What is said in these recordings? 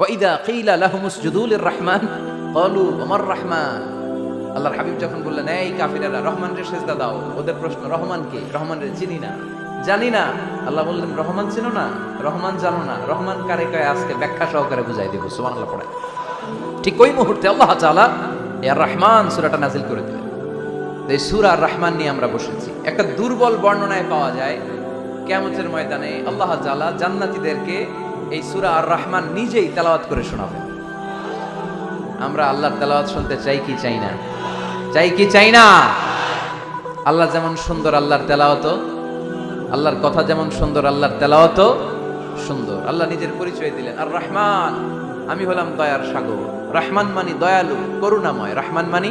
ওয়াইদা কিলা লাহুমুস জুদুলির রহমান ক্বালু ওমার রহমান? আল্লাহর হাবিব যখন বললেন, এই কাফিরারা রহমান রে সেজদা দাও, ওদের প্রশ্ন, রহমান কে? রহমান রে চিনি না। জানি না। আল্লাহ বললেন, রহমান চিনো না? রহমান জানো না। রহমান কারে কয়? আজকে ব্যাখ্যা সহকারে বুঝাই দিব, সুবহানাল্লাহ পড়ে। ঠিক ওই মুহূর্তে আল্লাহ তাআলা এর রহমান সূরাটা নাজিল করে দিলেন। এই সূরা রহমান নিয়ে আমরা বসেছি। একটা দুর্বল বর্ণনায় পাওয়া যায়, কিয়ামতের ময়দানে আল্লাহ তাআলা জান্নাতীদেরকে এই সুরা আর রহমান নিজেই তেলাওয়াত করে শোনাবেন আমরা আল্লাহর তেলাওয়াত শুনতে চাই কি চাই না? চাই কি চাই না? আল্লাহ যেমন সুন্দর, আল্লাহর তেলাওয়াত আল্লাহর কথা যেমন সুন্দর, আল্লাহর তেলাওয়াত সুন্দর। আল্লাহ নিজের পরিচয় দিলেন আর রহমান আমি হলাম দয়ার সাগর। রহমান মানি দয়ালু, করুণাময়। রহমান মানি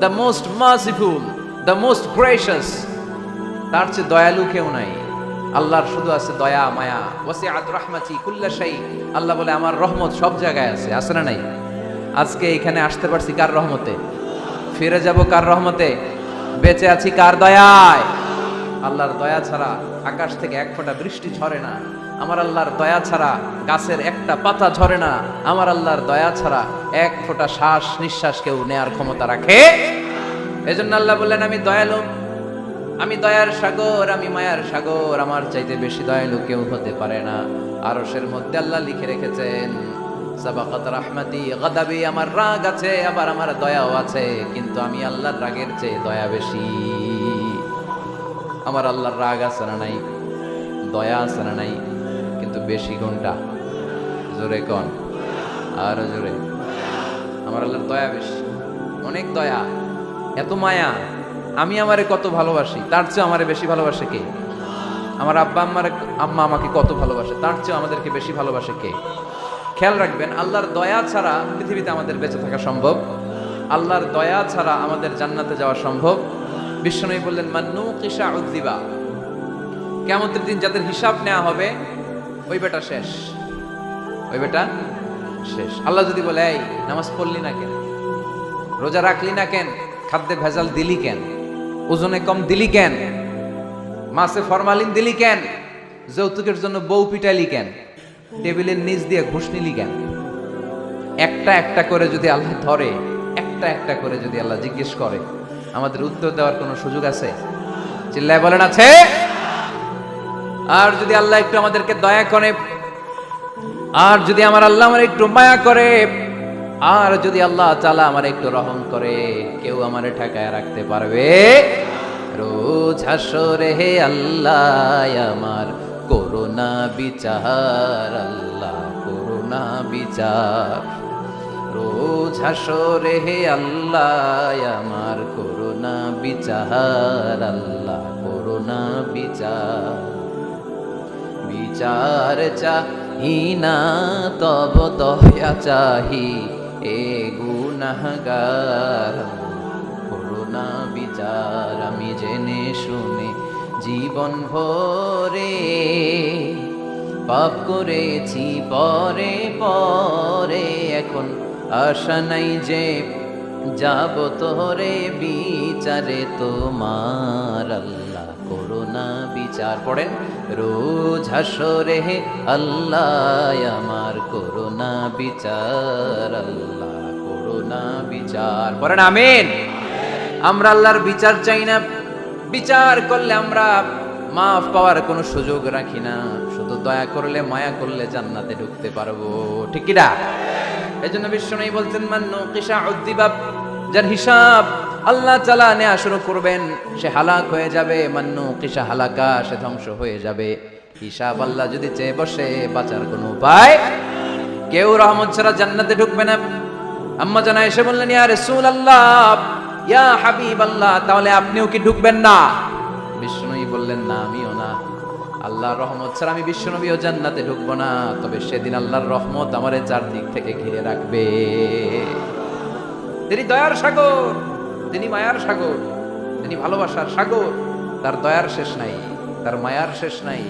the most merciful the most gracious তার চেয়ে দয়ালু কেউ নাই। আল্লাহর শুধু আছে দয়া, মায়া। ওয়াসিআত রাহমাতি কুল্লা শাই। আল্লাহ বলে, আমার রহমত সব জায়গায় আছে আছে না নাই? আজকে এখানে আসতে পারছি কার রহমতে? ফিরে যাব কার রহমতে? বেঁচে আছি কার দয়ায়? আল্লাহর দয়া ছাড়া আকাশ থেকে এক ফোঁটা বৃষ্টি ঝরে না। আমার আল্লাহর দয়া ছাড়া গাছের একটা পাতা ঝরে না। আমার আল্লাহর দয়া ছাড়া এক ফোঁটা শ্বাস নিঃশ্বাস কেউ নেয়ার ক্ষমতা রাখে? এজন্য আল্লাহ বললেন, আমি দয়ালু। আমি দয়ার সাগর, আমি মায়ার সাগর, আমার চাইতে বেশি দয়ালু কেউ হতে পারে না। আরশের মধ্যে আল্লাহ লিখে রেখেছেন, সাবাকাত রাহমাতি গাদাবি, আমার রাগ আছে, আবার আমার দয়াও আছে, কিন্তু আমি আল্লাহর রাগের চেয়ে দয়া বেশি। আমার আল্লাহর রাগ আছে না নাই? দয়া আছে না নাই? কিন্তু বেশি কোনটা? জোরে কন? আরও জোরে। আমার আল্লাহর দয়া বেশি। অনেক দয়া। এত মায়া। আমি আমারে কত ভালোবাসি, তার চেয়ে আমারে বেশি ভালোবাসে কে? আমার আব্বা আম্মার আম্মা আমাকে কত ভালোবাসে, তার চেয়ে আমাদেরকে বেশি ভালোবাসে কে? খেয়াল রাখবেন, আল্লাহর দয়া ছাড়া পৃথিবীতে আমাদের বেঁচে থাকা সম্ভব। আল্লাহর দয়া ছাড়া আমাদের জান্নাতে যাওয়া সম্ভব। বিশ্বনবী বললেন মান্নু কিসা উদ্দিবা কেমতের দিন যাদের হিসাব নেওয়া হবে, ওই বেটা শেষ। ওই বেটা শেষ। আল্লাহ যদি বলে, এই, নামাজ পড়লি না কেন? রোজা রাখলি না কেন? খাদ্যে ভেজাল দিলি কেন? ওজনে কম দিলি কেন? মাছে ফরমালিন দিলি কেন? যৌতুকের জন্য বউ পিটাইলি কেন? টেবিলের নিচ দিয়ে ঘুষ নিলি কেন? একটা একটা করে যদি আল্লাহ ধরে, একটা একটা করে যদি আল্লাহ জিজ্ঞেস করে, আমাদের উত্তর দেওয়ার কোনো সুযোগ আছে? চিল্লায় বলেন, আছে? আর যদি আল্লাহ একটু আমাদেরকে দয়া করে, আর যদি আমার আল্লাহ আমার একটু মায়া করে আর যদি আল্লাহ চালা আমার একটু রহম করে, কেউ আমারে ঠেকায় রাখতে পারবে? রোজ হাসরে হে আল্লাহ, আমার করোনা বিচার, আল্লাহ করোনা বিচার। রোজ হাসরে হে আল্লাহ, আমার করোনা বিচার, আল্লাহ করোনা বিচার। বিচার চাহি না, তব দয়া চাহি। এ গুনাহগার করোনা বিচার আমি জেনে শুনে জীবন ভরে পাপ করেছি পরে পরে, এখন আশা নাই যে যাব তোরে বিচারে তোমার আল্লাহ। করোনা বিচার পড়েন রোজ হাসরে আল্লাহ, আমার করোনা বিচার, আল্লাহ করোনা বিচার পড়েন, আমিন। আমরা আল্লাহর বিচার চাই না। বিচার করলে আমরা মাফ পাওয়ার কোনো সুযোগ রাখি না। শুধু দয়া করলে, মায়া করলে জান্নাতে ঢুকতে পারব। ঠিক কি না? এই জন্য বিশ্ব নেই বলছেন মান্নু কিসা উদ্দিবাব যার হিসাব আল্লাহ চালা নেওয়া শুরু করবেন, সে হালাক হয়ে যাবে, মান্নু কিসা হালাকা, সে ধ্বংস হয়ে যাবে। হিসাব আল্লাহ যদি চেয়ে বসে, বাঁচার কোনো উপায় কেউ রহমত ছাড়া জান্নাতে ঢুকবে না। আম্মা জানা এসে বললেন, ইয়া রাসূল আল্লাহ ইয়া হাবিব আল্লাহ তাহলে আপনিও কি ঢুকবেন না? বিষ্ণুই বললেন, না, আমিও না। আল্লাহর রহমত ছাড়া আমি বিশ্বনবীও জান্নাতে ঢুকবো না। তবে সেদিন আল্লাহর রহমত আমারে চারদিক থেকে ঘিরে রাখবে। তিনি দয়ার সাগর তিনি মায়ার সাগর। তিনি ভালোবাসার সাগর। তার দয়ার শেষ নাই, তার মায়ার শেষ নাই।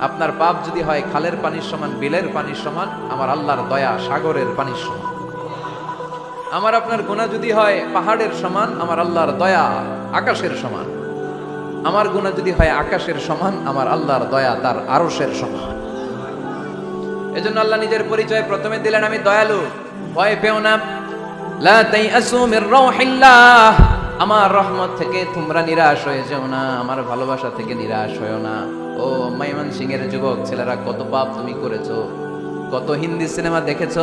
আপনার পাপ যদি হয়, খালের পানির সমান, বিলের পানির সমান, আমার আল্লাহর দয়া সাগরের পানির সমান। আমার আপনার গুণা যদি হয়, পাহাড়ের সমান, আমার আল্লাহর দয়া আকাশের সমান। আমার গুণা যদি হয়, আকাশের সমান, আমার আল্লাহর দয়া তার আরশের সমান। এজন্য আল্লাহ নিজের পরিচয় প্রথমে দিলেন, আমি দয়ালু। ভয় পেও না। লা তাইআসু মির রাউহিল্লাহ আমার রহমত থেকে তোমরা নিরাশ হয়ে যেও না, আমার ভালোবাসা থেকে নিরাশ হয়েও না। ও মাইমান সিং এর যুবক, ছেলেরা, কত পাপ তুমি করেছ, কত হিন্দি সিনেমা দেখেছ,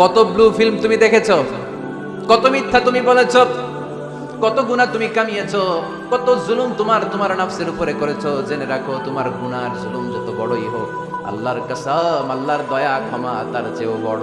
কত ব্লু ফিল্ম তুমি দেখেছ, কত মিথ্যা তুমি বলেছ, কত গুণা তুমি কামিয়েছো, কত জুলুম তোমার তোমার নাফসের উপরে করেছ। জেনে রাখো, তোমার গুনার জুলুম যত বড়ই হোক, আল্লাহর কসম, আল্লাহর দয়া, ক্ষমা তার চেয়েও বড়।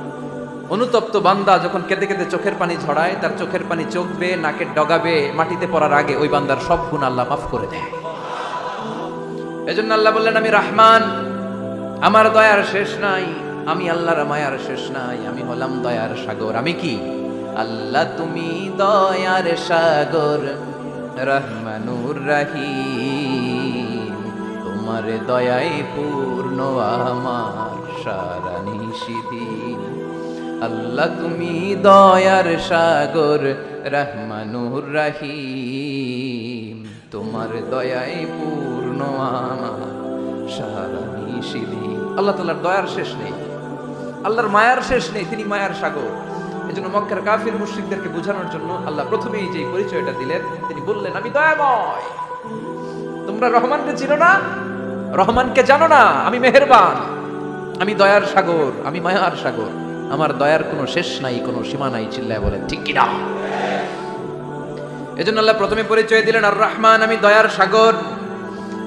অনুতপ্ত বান্দা যখন কেঁদে কেঁদে চোখের পানি ঝরায়, তার চোখের পানি চোখবে, নাকের ডগাবে, মাটিতে পড়ার আগে ওই বান্দার সব গুণ আল্লাহ মাফ করে দেয়। এজন্য আল্লাহ বললেন, আমি রাহমান, আমার দয়ার শেষ নাই, আমি আল্লাহর মায়ার শেষ নাই, আমি হলাম দয়ার সাগর। আমি কি? আল্লাহ, তুমি দয়ার সাগর, রহমানুর রাহিম। তোমার দয়ায় পূর্ণ, আমার সারা নিশিদিন আল্লাহ তুমি দয়ার সাগর, রহমানুর রাহিম। তোমার দয়ায় পূর্ণ আমার, সারা আল্লাহ তাআলার দয়ার শেষ নেই। আল্লাহর মায়ার শেষ নেই, তিনি মায়ার সাগর। এই জন্য মক্কার কাফির মুশ্রিকদেরকে বোঝানোর জন্য আল্লাহ প্রথমেই যে পরিচয়টা দিলেন, তিনি বললেন, আমি দয়াময়। তোমরা রহমানকে চিনো না, রহমানকে জানো না, আমি মেহেরবান। আমি দয়ার সাগর, আমি মায়ার সাগর। আমার দয়ার কোনো শেষ নাই, কোনো সীমা নাই, চিল্লায় বলেন ঠিক কিনা? এজন্য আল্লাহ প্রথমে পরিচয় দিলেন আর রহমান আমি দয়ার সাগর,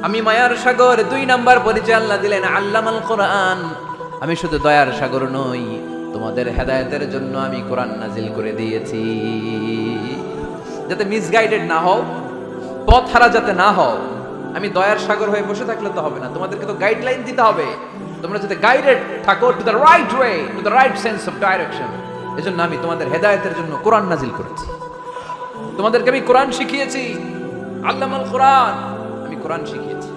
আমি মায়ার সাগর। দুই নাম্বার পরিচয় আল্লাহ দিলেন, আল্লামাল কোরআন, আমি শুধু দয়ার সাগর নই, তোমাদের হেদায়তের জন্য আমি কোরআন নাজিল করে দিয়েছি। যাতে মিসগাইডেড না হও পথ হারা যাতে না হও, আমি দয়ার সাগর হয়ে বসে থাকলে তো হবে না, তোমাদেরকে তো গাইডলাইন দিতে হবে। তোমরা যাতে গাইডেড থাকো to the right way to the right sense of direction এজন্য আমি তোমাদের হেদায়েতের জন্য কোরআন নাজিল করেছি। তোমাদেরকে আমি কোরআন শিখিয়েছি, আল্লামাল কোরআন, আমি কোরআন শিখিয়েছি।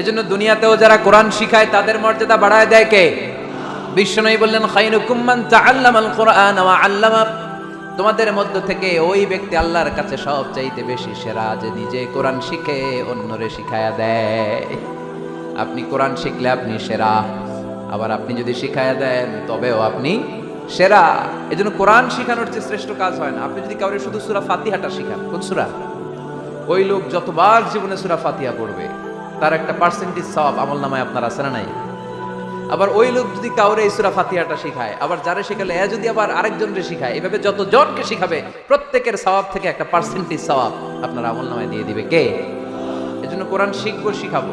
এজন্য দুনিয়াতেও যারা কোরআন শিখায়, তাদের মর্যাদা বাড়ায় দেয় কে? বিশ্বনবী বললেন খাইরুকুম মান তাআল্লামাল কোরআন ওয়া আল্লামা তোমাদের মধ্য থেকে ওই ব্যক্তি আল্লাহর কাছে সব চাইতে বেশি সেরা যে নিজে কোরআন শিখে, অন্যরে শিখায়া দেয়। আপনি কোরআন শিখলে আপনি সেরা। আবার আপনি যদি শিখায়া দেন, তবেও আপনি সেরা। এজন্য কোরআন শিখানোর যে শ্রেষ্ঠ কাজ হয় না। আপনি যদি কাউরে শুধু সুরা ফাতিহাটা শিখান, কোন সূরা? ওই লোক যতবার জীবনে সুরা ফাতিহা পড়বে, তার একটা পার্সেন্টেজ সওয়াব আমল নামায় আপনার আছে না নাই? আবার ওই লোক যদি কাউরে এই সূরা ফাতিহাটা শিখায়, আবার যারা শিখালে, এ যদি আবার আরেকজনকে শিখায়, এভাবে যত জনকে শিখাবে, প্রত্যেকের সওয়াব থেকে একটা পার্সেন্টেজ সওয়াব আপনার আমল নামায় দিয়ে দিবে কে? এজন্য কোরআন শিখব, শিখাবো।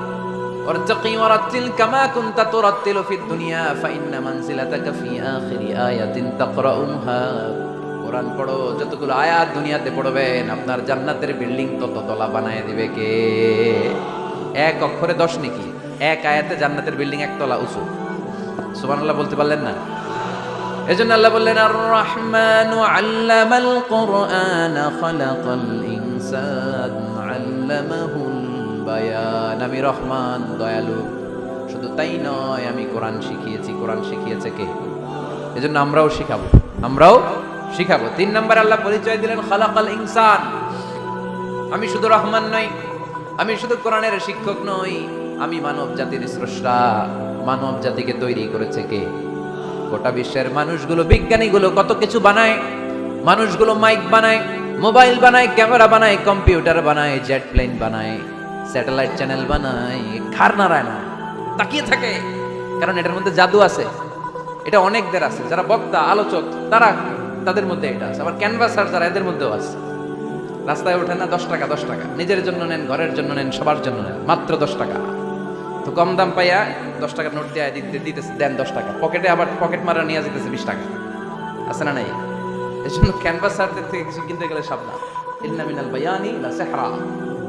কোরআন পড়ো, যতগুলো আয়াত দুনিয়াতে পড়বেন আপনার জান্নাতের বিল্ডিং তত বানায় দিবে কে? এক অক্ষরে দশ নাকি? এক আয়াতে জান্নাতের বিল্ডিং এক তলা উঁচু। সুবহানাল্লাহ বলতে পারলেন না? এজন্য আল্লাহ বললেন আর রহমানু আল্লামাল কোরআন খালাকাল ইনসান আল্লামাহু বায়ান আমি রহমান, দয়ালু। শুধু তাই নয়, আমি কোরআন শিখিয়েছি, কোরআন শিখিয়েছে কে? এজন্য আমরাও শিখাবো। আমরাও শিখাবো। তিন নম্বর আল্লাহ পরিচয় দিলেন, খালাকাল ইনসান। আমি শুধু রহমান নই, আমি শুধু কোরআনের শিক্ষক নই, আমি মানব জাতির স্রষ্টা। মানব জাতিকে তৈরি করেছে কে? গোটা বিশ্বের মানুষগুলো, বিজ্ঞানীগুলো কত কিছু বানায়, মানুষগুলো মাইক বানায়, মোবাইল বানায়, ক্যামেরা বানায়, কম্পিউটার বানায়, জেট প্লেন বানায়। স্যাটেলাইট চ্যানেল বানায় খার নারায় না তাকিয়ে থাকে, কারণ এটার মধ্যে জাদু আছে। এটা অনেকদের আছে, যারা বক্তা, আলোচক, তারা তাদের মধ্যে এটা আছে। আবার ক্যানভাসার যারা এদের মধ্যেও আছে। রাস্তায় ওঠে না দশ টাকা দশ টাকা। নিজের জন্য নেন, ঘরের জন্য নেন, সবার জন্য নেন, মাত্র দশ টাকা। তো কম দাম পাইয়া দশ টাকা নোট দেয়া দিতে, দিতেছে, দেন দশ টাকা। পকেটে আবার পকেট মারা নিয়ে যেতেছে বিশ টাকা। আছে না নাই? এই জন্য ক্যানভাসারদের থেকে কিছু কিনতে গেলে সাবধান। ইন্না মিনাল বায়ানি লা সিহরা।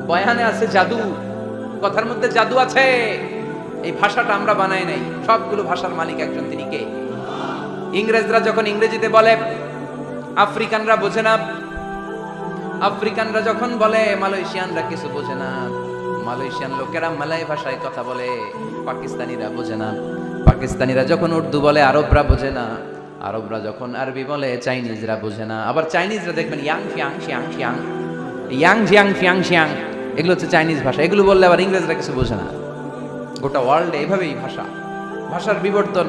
বয়ানে আছে জাদু। কথার মধ্যে জাদু আছে। এই ভাষাটা আমরা বানাই নাই। সবগুলো ভাষার মালিক একজন, তিনি কে? ইংরেজরা যখন ইংরেজিতে বলে, আফ্রিকানরা বোঝে না। আফ্রিকানরা যখন বলে, মালয়েশিয়ানরা কিছু বোঝে না। মালয়েশিয়ান লোকেরা মালয় ভাষায় কথা বলে, পাকিস্তানিরা বোঝে না। পাকিস্তানিরা যখন উর্দু বলে, আরবরা বোঝে না। আরবরা যখন আরবি বলে, চাইনিজরা বোঝে না। আবার চাইনিজরা দেখবেন, Yang ফিয়াং, Xiang Xiang. Yang, Jiang, ফিয়াং, শিয়াং। এগুলো হচ্ছে চাইনিজ ভাষা। এগুলো বললে আবার ইংরেজরা কিছু বোঝে না। গোটা ওয়ার্ল্ডে এভাবেই ভাষা। ভাষার বিবর্তন,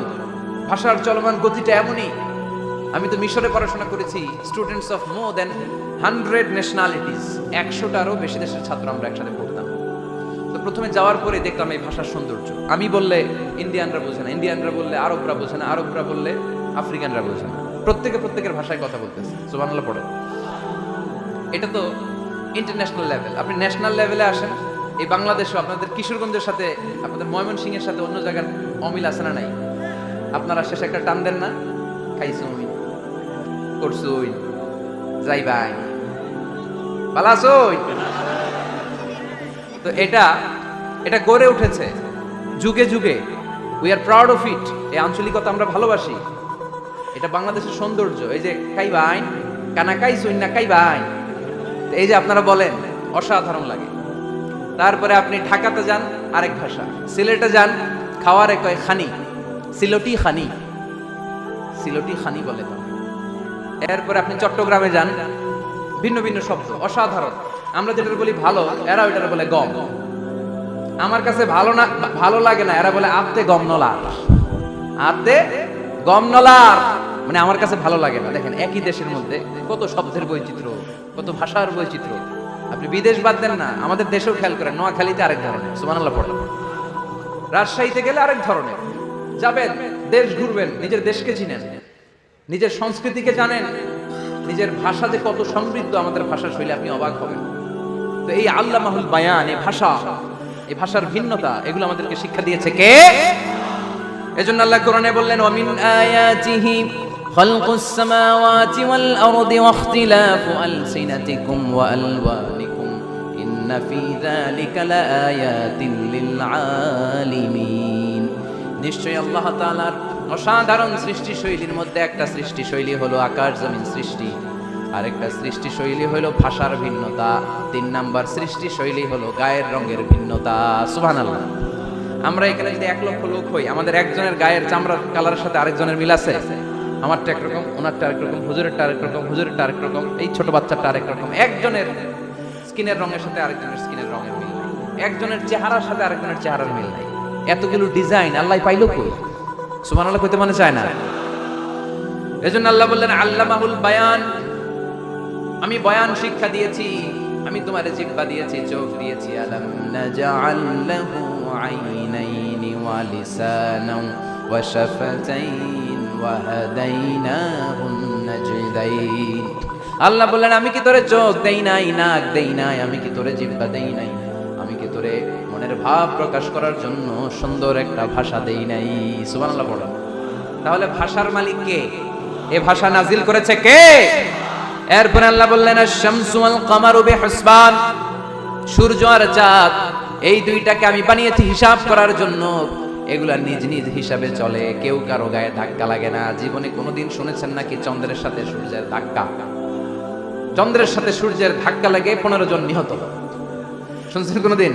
ভাষার চলমান গতিটা এমনই। আমি তো মিশরে পড়াশোনা করেছি students of more than hundred nationalities একশোটারও বেশি দেশের ছাত্র আমরা একসাথে পড়তাম। তো প্রথমে যাওয়ার পরে দেখলাম এই ভাষার সৌন্দর্য। আমি বললে ইন্ডিয়ানরা বোঝে না ইন্ডিয়ানরা বললে আরবরা বোঝে না আরবরা বললে আফ্রিকানরা বোঝে না। প্রত্যেকে প্রত্যেকের ভাষায় কথা বলতেছে। সুবহানাল্লাহ পড়ে এটা তো ইন্টারন্যাশনাল লেভেল আপনি ন্যাশনাল লেভেলে আসেন, এই বাংলাদেশও আপনাদের কিশোরগঞ্জের সাথে, আপনাদের ময়মনসিংহের সাথে অন্য জায়গার অমিল আছে না নাই? আপনারা শেষে একটা টান দেন না খাইছুই করছুই যাইবাই। পালাসই তো এটা এটা গড়ে উঠেছে, যুগে যুগে। We are proud of it এই আঞ্চলিকতা আমরা ভালোবাসি। এটা বাংলাদেশের সৌন্দর্য, এই যে খাইবাই, কানা খাইছুই না খাইবাই। তো এই যে আপনারা বলেন, অসাধারণ লাগে। তারপরে আপনি ঢাকাতে যান, আরেক ভাষা। সিলেটে যান, খাওয়ারে কয় খানি। সিলটি খানি। সিলটি খানি বলে তো। এরপরে আপনি চট্টগ্রামে যান, ভিন্ন ভিন্ন শব্দ, অসাধারণ। আমরা যেটা বলি ভালো এরা ওইটার বলে গম। আমার কাছে ভালো না, ভালো লাগে না, এরা বলে আত্তে গম নলার আত্তে গম নলার মানে আমার কাছে ভালো লাগে না। দেখেন, একই দেশের মধ্যে কত শব্দের বৈচিত্র্য। কত ভাষার বৈচিত্র্য। আপনি বিদেশ বাদ দেন না, আমাদের দেশেও খেয়াল করেন, নোয়াখালীতে আরেক ধরনের, সুবহানাল্লাহ পড়লাম। রাজশাহীতে গেলে আরেক ধরনের। যাবেন, দেশ ঘুরবেন, নিজের দেশকে চিনেন, নিজের সংস্কৃতিকে জানেন, নিজের ভাষা যে কত সমৃদ্ধ আমাদের ভাষা শৈলী, আপনি অবাক হবেন। তো এই আল্লাহ মাহুল বায়ান, এই ভাষা, এই ভাষার ভিন্নতা, এগুলো আমাদেরকে শিক্ষা দিয়েছে কে? এজন্য আল্লাহ কোরআনে বললেন অমিন আয়াতিহি خلق السماوات والأرض واختلاف ألسنتكم وألوانكم إن في ذلك لآيات للعالمين নিশ্চয়ই আল্লাহ তাআলার অসাধারণ সৃষ্টি শৈলীর মধ্যে একটা সৃষ্টি শৈলী হলো আকাশ জমিন সৃষ্টি আরেকটা সৃষ্টি শৈলী হলো ভাষার ভিন্নতা তিন নাম্বার সৃষ্টি শৈলী হলো গায়ের রঙের ভিন্নতা সুবহানাল্লাহ আমরা এখানে যদি এক লক্ষ লোক হই আমাদের একজনের গায়ের চামড়ার কালারের সাথে আরেকজনের মিল আছে আমারটা একরকম ওনারটা আরেক রকম, হুজুরেরটা আরেক রকম, হুজুরেরটা আরেক রকম, এই ছোট বাচ্চাটা আরেক রকম। একজনের স্কিনের রঙের সাথে আরেকজনের স্কিনের রঙের মিল নাই। একজনের চেহারার সাথে আরেকজনের চেহারার মিল নাই। এতগুলো ডিজাইন আল্লাহ পাইলো কই? সুমান আল্লাহ কইতে মনে চায় না? এজন্য আল্লাহ বললেন, আল্লামাহুল বায়ান, আমি বয়ান শিক্ষা দিয়েছি, আমি তোমার জিব্বা দিয়েছি, চোখ দিয়েছি। আলাম নাজআল আইনাইনি ওয়া লিসানাও ওয়া শাফাতাইন আল্লাহ বললেন, আমি কি তোরে চোখ দেই নাই, নাক দেই নাই, আমি কি তোরে জিব্বা দেই নাই, আমি কি তোরে মনের ভাব প্রকাশ করার জন্য সুন্দর একটা ভাষা দেই নাই? সুবহানাল্লাহ বলেন। তাহলে ভাষার মালিক কে? এ ভাষা নাজিল করেছে কে? এরপর আল্লাহ বললেন শামসু আল কামারু বিহুসবান। সূর্য আর চাঁদ, এই দুইটাকে আমি বানিয়েছি হিসাব করার জন্য। এগুলা নিজ নিজ হিসাবে চলে। কেউ কারও গায়ে ধাক্কা লাগে না। জীবনে কোনোদিন শুনেছেন নাকি চন্দ্রের সাথে সূর্যের ধাক্কা? চন্দ্রের সাথে সূর্যের ধাক্কা লাগে পনেরো জন নিহত। শুনছেন কোনোদিন?